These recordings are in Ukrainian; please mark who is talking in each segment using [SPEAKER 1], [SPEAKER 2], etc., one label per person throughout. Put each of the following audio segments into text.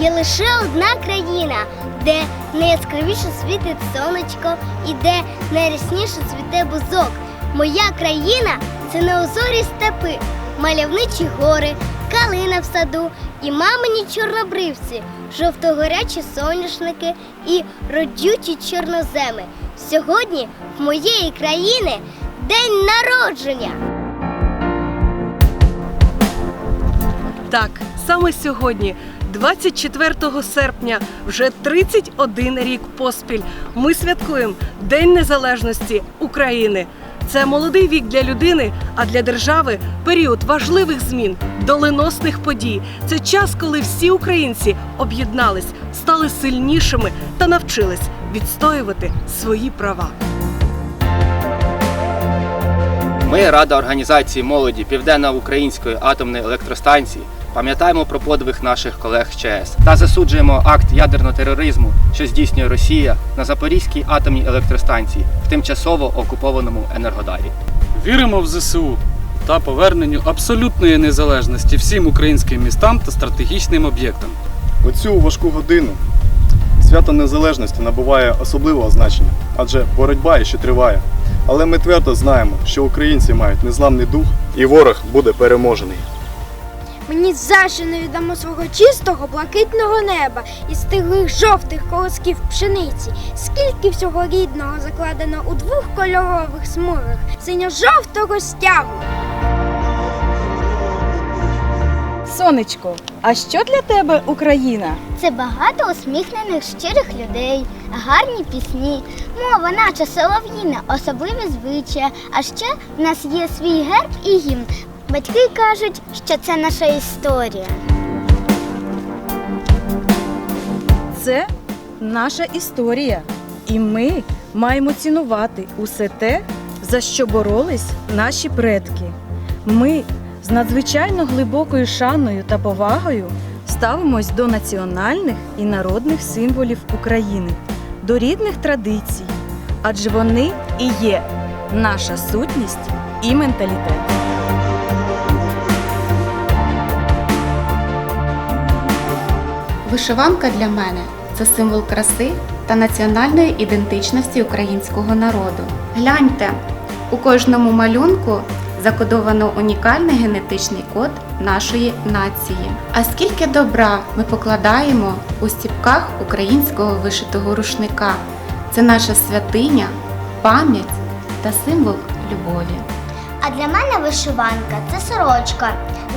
[SPEAKER 1] Є лише одна країна, де найяскравіше світить сонечко і де найрясніше цвіте бузок. Моя країна це неозорі степи, мальовничі гори, калина в саду і мамині чорнобривці, жовтогорячі соняшники і родючі чорноземи. Сьогодні в моєї країни день народження.
[SPEAKER 2] Так, саме сьогодні, 24 серпня, вже 31 рік поспіль, ми святкуємо День Незалежності України. Це молодий вік для людини, а для держави період важливих змін, доленосних подій. Це час, коли всі українці об'єднались, стали сильнішими та навчились відстоювати свої права.
[SPEAKER 3] Ми, Рада організації молоді Південно-Української атомної електростанції, пам'ятаємо про подвиг наших колег з ЧАЕС та засуджуємо акт ядерного тероризму, що здійснює Росія на Запорізькій атомній електростанції в тимчасово окупованому Енергодарі.
[SPEAKER 4] Віримо в ЗСУ та поверненню абсолютної незалежності всім українським містам та стратегічним об'єктам.
[SPEAKER 5] У цю важку годину свято Незалежності набуває особливого значення, адже боротьба ще триває. Але ми твердо знаємо, що українці мають незламний дух і ворог буде переможений.
[SPEAKER 6] Мені завжди не відомо свого чистого блакитного неба і стиглих жовтих колосків пшениці. Скільки всього рідного закладено у двох кольорових смугах синьо-жовтого стягу.
[SPEAKER 7] Сонечко, а що для тебе Україна?
[SPEAKER 1] Це багато усміхнених щирих людей, гарні пісні, мова наче солов'їна, особливі звичаї. А ще в нас є свій герб і гімн. Батьки кажуть, що це наша історія.
[SPEAKER 7] Це наша історія. І ми маємо цінувати усе те, за що боролись наші предки. Ми з надзвичайно глибокою шаною та повагою ставимось до національних і народних символів України, до рідних традицій, адже вони і є наша сутність і менталітет.
[SPEAKER 8] Вишиванка для мене це символ краси та національної ідентичності українського народу. Гляньте, у кожному малюнку закодовано унікальний генетичний код нашої нації. А скільки добра ми покладаємо у стіпках українського вишитого рушника. Це наша святиня, пам'ять та символ любові.
[SPEAKER 1] А для мене вишиванка це сорочка,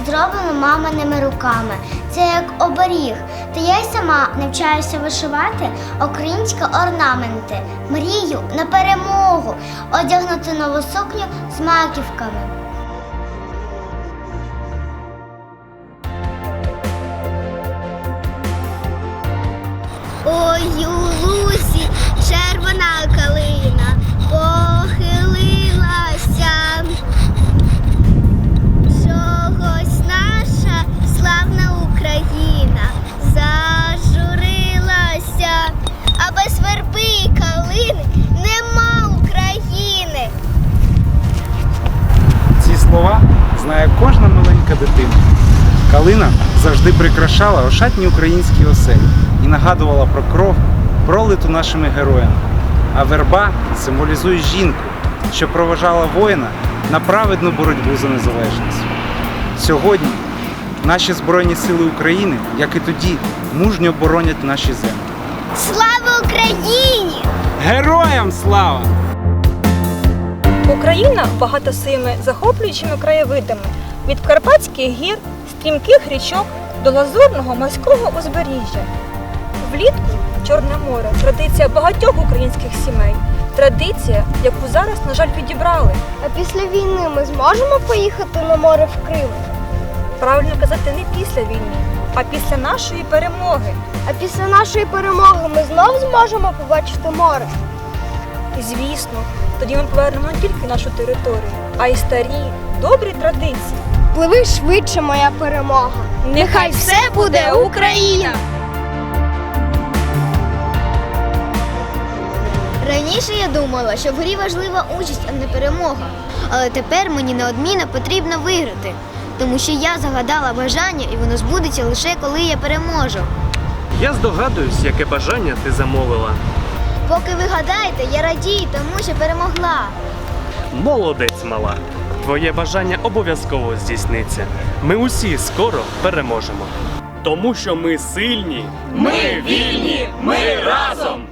[SPEAKER 1] зроблена маминими руками. Це як оберіг. Та я й сама навчаюся вишивати українські орнаменти. Мрію на перемогу, одягнути нову сукню з маківками.
[SPEAKER 9] Дитина. Калина завжди прикрашала ошатні українські оселі і нагадувала про кров, пролиту нашими героями. А верба символізує жінку, що проважала воїна на праведну боротьбу за незалежність. Сьогодні наші Збройні Сили України, як і тоді, мужньо боронять наші землі.
[SPEAKER 1] Слава Україні!
[SPEAKER 9] Героям слава!
[SPEAKER 10] Україна багата своїми захоплюючими краєвидами від Карпатських гір, стрімких річок до лазурного морського узбережжя. Влітку Чорне море традиція багатьох українських сімей. Традиція, яку зараз, на жаль, відібрали.
[SPEAKER 6] А після війни ми зможемо поїхати на море в Крим.
[SPEAKER 10] Правильно казати не після війни, а після нашої перемоги.
[SPEAKER 6] А після нашої перемоги ми знов зможемо побачити море.
[SPEAKER 10] І звісно, тоді ми повернемо не тільки нашу територію, а й старі, добрі традиції.
[SPEAKER 6] Пливи швидше, моя перемога.
[SPEAKER 10] Нехай все буде Україна!
[SPEAKER 1] Раніше я думала, що в грі важлива участь, а не перемога. Але тепер мені неодмінно потрібно виграти, тому що я загадала бажання і воно збудеться лише коли я переможу.
[SPEAKER 11] Я здогадуюсь, яке бажання ти замовила.
[SPEAKER 12] Поки ви гадаєте, я радію, тому що перемогла.
[SPEAKER 11] Молодець, мала. Твоє бажання обов'язково здійсниться. Ми усі скоро переможемо. Тому що ми сильні. Ми вільні! Ми разом!